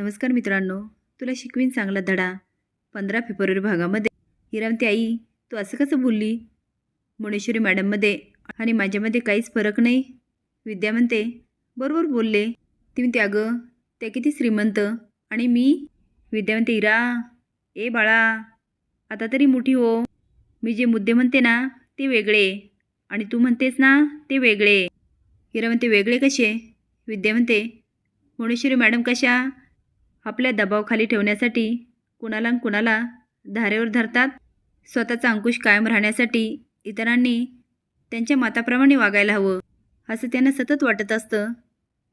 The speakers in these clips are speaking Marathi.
नमस्कार मित्रांनो तुला शिकवीन चांगला धडा. पंधरा फेब्रुवारी भागामध्ये. हिरामती आई तू असं कसं बोलली? मुणेश्वरी मॅडममध्ये आणि माझ्यामध्ये काहीच फरक नाही. विद्या म्हणते बरोबर बोलले. ती म्हणते अगं त्या किती श्रीमंत. आणि मी? विद्या म्हणते इरा ए बाळा आता तरी मोठी हो. मी जे मुद्दे म्हणते ना ते वेगळे. आणि तू म्हणतेस ना ते वेगळे. हिरा म्हणते वेगळे कसे? विद्या म्हणते मुणेश्वरी मॅडम कशा? आपल्या दबावखाली ठेवण्यासाठी कुणाला कुणाला धारेवर धरतात? स्वतःचा अंकुश कायम राहण्यासाठी इतरांनी त्यांच्या माताप्रमाणे वागायला हवं असं त्यांना सतत वाटत असतं.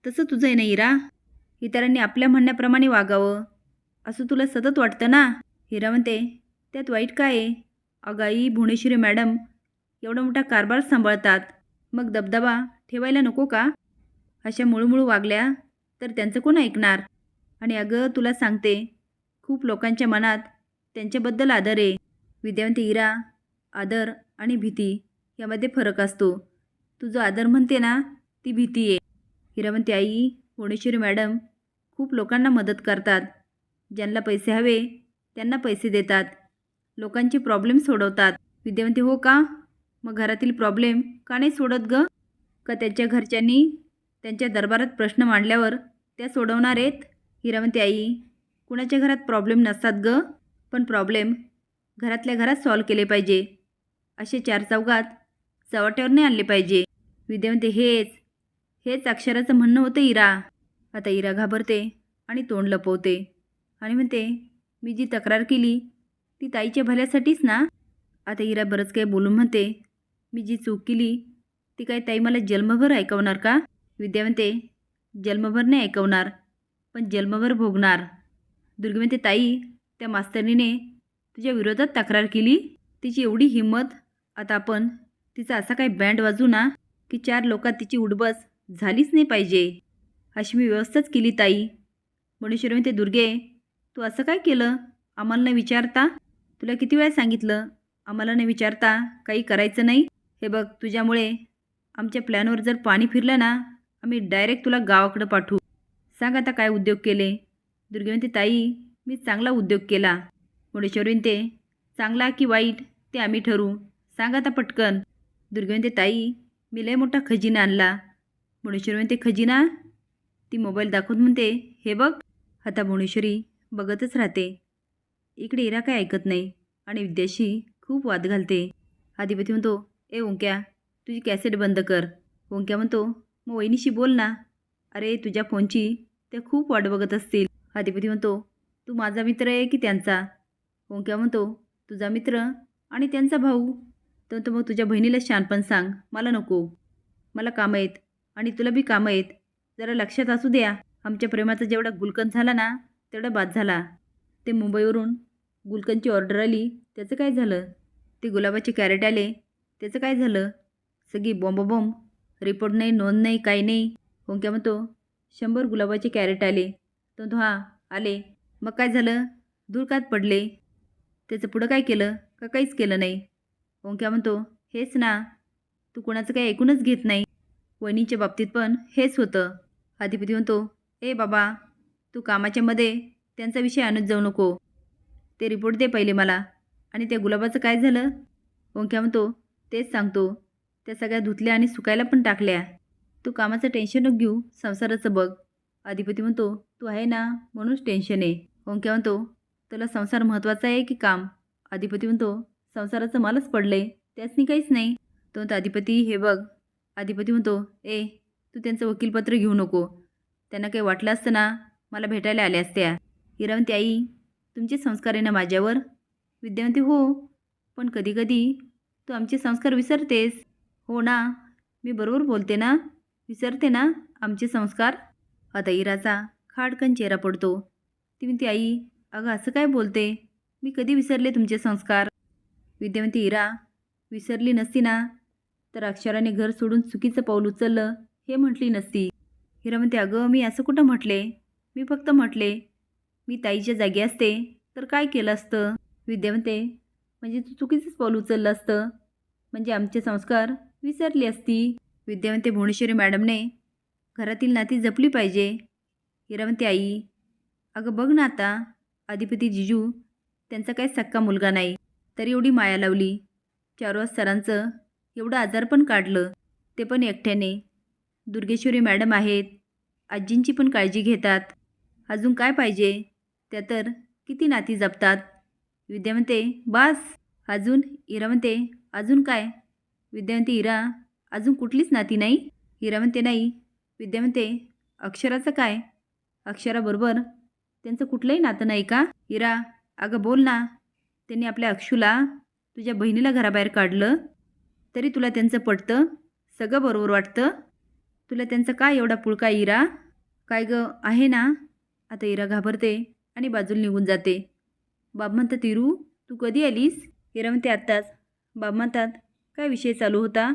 तसं तुझं आहे ना हिरा इतरांनी आपल्या म्हणण्याप्रमाणे वागावं असं तुला सतत वाटतं ना? हिरा म्हणते त्यात वाईट काय आहे? अगाई भुवनेश्वरी मॅडम एवढा मोठा कारभार सांभाळतात. मग दबदबा ठेवायला नको का? अशा मुळूमुळू वागल्या तर त्यांचं कोण ऐकणार? आणि अगं तुला सांगते खूप लोकांच्या मनात त्यांच्याबद्दल आदर आहे. विद्यावंती इरा आदर आणि भीती यामध्ये फरक असतो. तू जो आदर म्हणते ना ती भीती आहे. हिरावंती आई भुवनेश्वरी मॅडम खूप लोकांना मदत करतात. ज्यांना पैसे हवे त्यांना पैसे देतात. लोकांचे प्रॉब्लेम सोडवतात. विद्यावंती हो का? मग घरातील प्रॉब्लेम का नाही सोडत ग? का त्यांच्या घरच्यांनी त्यांच्या दरबारात प्रश्न मांडल्यावर त्या सोडवणार आहेत? हिरावंती आई कुणाच्या घरात प्रॉब्लेम नसतात ग? पण प्रॉब्लेम घरातल्या घरात सॉल्व केले पाहिजे. असे चार चौघात चव्हाट्यावर नाही आणले पाहिजे. विद्यावंती हेच हेच अक्षराचं म्हणणं होतं इरा. आता इरा घाबरते आणि तोंड लपवते. आणि म्हणते मी जी तक्रार केली ती ताईच्या भल्यासाठीच ना? आता इरा बरंच काही बोलून म्हणते मी जी चूक केली ती काय ताई मला जन्मभर ऐकवणार का? विद्या म्हणते जन्मभर नाही ऐकवणार. पण जन्मभर भोगणार. दुर्गी म्हणते ताई त्या मास्तरणीने तुझ्या विरोधात तक्रार केली. तिची एवढी हिंमत आता आपण तिचा असा काही बँड वाजू ना की चार लोकात तिची उडबस झालीच नाही पाहिजे. अशी मी व्यवस्थाच केली ताई. मणेश्वरी म्हणते दुर्गे तू असं काय केलं? आम्हाला नाही विचारता? तुला किती वेळा सांगितलं? आम्हाला नाही विचारता? काही करायचं नाही? हे बघ तुझ्यामुळे आमच्या प्लॅनवर जर पाणी फिरलं ना आम्ही डायरेक्ट तुला गावाकडं पाठवू. सांग आता काय उद्योग केले? दुर्गे म्हणते ताई मी चांगला उद्योग केला. मुडेश्वरी म्हणते चांगला की वाईट ते आम्ही ठरवू. सांग आता पटकन. दुर्गे म्हणते ताई मी लय मोठा खजिना आणला. भुवनेश्वरी म्हणते खजिना? ती मोबाईल दाखवत म्हणते हे बघ. आता भुवनेश्वरी बघतच राहते. इकडे इरा काय ऐकत नाही आणि विद्याशी खूप वाद घालते. आधिपती म्हणतो ए ओंक्या तुझी कॅसेट बंद कर. ओंक्या म्हणतो मग वहिनीशी बोल ना. अरे तुझ्या फोनची त्या खूप वाट बघत असतील. अधिपती म्हणतो तू माझा मित्र आहे की त्यांचा? ओंक्या म्हणतो तुझा मित्र आणि त्यांचा भाऊ. तर तो मग तुझ्या बहिणीला शानपण सांग मला नको. मला कामं आहेत आणि तुला बी कामं आहेत. जरा लक्षात असू द्या. आमच्या प्रेमाचा जेवढा गुलकंद झाला ना तेवढा बाद झाला. ते मुंबईवरून गुलकंदची ऑर्डर आली त्याचं काय झालं? ते गुलाबाचे कॅरेट आले त्याचं काय झालं? सगळी बॉम्ब बॉम्ब रिपोर्ट नाही नोंद नाही काही नाही. ओंक्या म्हणतो शंभर गुलाबाचे कॅरेट आले. तो तो हां आले. मग काय झालं? धुळकात पडले. त्याचं पुढं काय केलं? का काहीच केलं नाही. ओंक्या म्हणतो हेच ना तू कोणाचं काही ऐकूनच घेत नाही. वहिनीच्या बाबतीत पण हेच होतं. अधिपती म्हणतो ए बाबा तू कामाच्या मध्ये त्यांचा विषय आणत जाऊ नको. ते रिपोर्ट दे पहिले मला. आणि त्या गुलाबाचं काय झालं? ओंक्या म्हणतो तेच सांगतो. त्या सगळ्या धुतल्या आणि सुकायला पण टाकल्या. तू कामाचं टेन्शन नको घेऊ संसाराचं बघ. अधिपती म्हणतो तू आहे ना? म्हणूनच टेन्शन आहे ओंक्या म्हणतो तुला संसार महत्त्वाचा आहे की काम? अधिपती म्हणतो संसाराचं मालच पडलंय त्याचनी काहीच नाही. तो म्हणतो अधिपती हे बघ. अधिपती म्हणतो ए तू त्यांचं वकीलपत्र घेऊ नको. त्यांना काही वाटलं असतं ना मला भेटायला आल्या असत्या. हिरावंती आई तुमचे संस्कार आहे ना माझ्यावर? विद्यावंती हो पण कधीकधी तू आमचे संस्कार विसरतेस. हो ना मी बरोबर बोलते ना? विसरते ना आमचे संस्कार? आता इराचा खाडकन चेहरा पडतो. ती म्हणते आई अगं असं काय बोलते? मी कधी विसरले तुमचे संस्कार? विद्यमती इरा विसरली नसती ना? तर अक्षराने घर सोडून चुकीचं पाऊल उचललं हे म्हटली नसती. हिरा म्हणते अगं मी असं कुठं म्हटले? मी फक्त म्हटले मी ताईच्या जागी असते तर काय केलं असतं? विद्या म्हणते म्हणजे तू चुकीचंच पाऊल उचललं असतं. म्हणजे आमचे संस्कार विसरली असती. विद्यावंती भुवनेश्वरी मॅडमने घरातील नाती जपली पाहिजे. हिरावंती आई अगं बघ ना आता. अधिपती जिजू त्यांचा काही सक्का मुलगा नाही. तरी एवढी माया लावली. चारवाज सरांचं एवढं आजार पण काढलं. ते पण एकट्याने. दुर्गेश्वरी मॅडम आहेत. आजींची पण काळजी घेतात. अजून काय पाहिजे? त्या तर किती नाती जपतात. विद्या म्हणते बास. अजून इरा म्हणते अजून काय? विद्या म्हणते इरा अजून कुठलीच नाती नाही? हिरा म्हणते नाही. विद्या म्हणते अक्षराचं काय? अक्षराबरोबर. त्यांचं कुठलंही नातं नाही का? हिरा अगं बोल ना. त्यांनी आपल्या अक्षूला तुझ्या बहिणीला घराबाहेर काढलं तरी तुला त्यांचं पटतं? सगळं बरोबर वाटतं? तुला त्यांचं काय एवढा पुळका इरा काय गं आहे ना? आता इरा घाबरते आणि बाजूला निघून जाते. बाब म्हणतात इरू तू कधी आलीस? इरा म्हणते आत्ताच. बाब म्हणतात काय विषय चालू होता?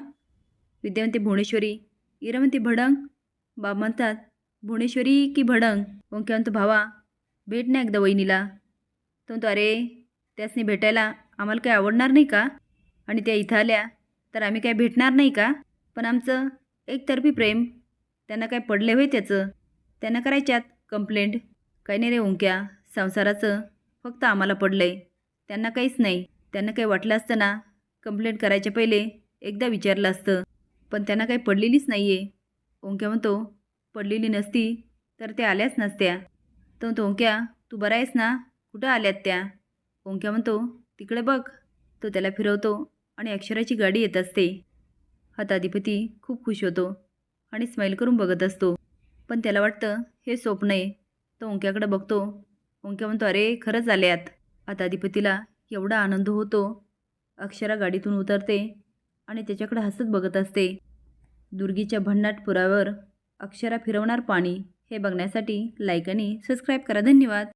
विद्यावंती भुवनेश्वरी इरावंती भडंग बाब म्हणतात भुवनेश्वरी की भडंग? ओंक्यावंत म्हणतो भावा भेट ना एकदा वहिनीला. तो म्हणतो अरे त्यासनी भेटायला आम्हाला काही आवडणार नाही का? आणि त्या इथं आल्या तर आम्ही काय भेटणार नाही का? पण आमचं एकतर्फी प्रेम त्यांना काय पडले होय त्याचं? त्यांना करायच्यात कंप्लेंट? काही नाही रे ओंक्या संसाराचं फक्त आम्हाला पडलं आहे त्यांना काहीच नाही. त्यांना काही वाटलं असतं ना कंप्लेंट करायच्या पहिले एकदा विचारलं असतं. पण त्यांना काही पडलेलीच नाही आहे ओंक्या म्हणतो पडलेली नसती तर त्या आल्याच नसत्या. तो म्हणतो ओंक्या तू बरा आहेस ना? कुठं आल्यात त्या? ओंक्या म्हणतो तिकडे बघ. तो त्याला फिरवतो आणि अक्षराची गाडी येत असते. हताधिपती खूप खुश होतो आणि स्माईल करून बघत असतो. पण त्याला वाटतं हे स्वप्न आहे. तो ओंक्याकडे बघतो. ओंक्या म्हणतो अरे खरंच आल्यात. हताधिपतीला एवढा आनंद होतो. अक्षरा गाडीतून उतरते आणि त्याच्याकडे हसत बघत असते. दुर्गीच्या भन्नाट पुरावर अक्षरा फिरवणार पाणी हे बघण्यासाठी लाईक आणि सबस्क्राईब करा. धन्यवाद.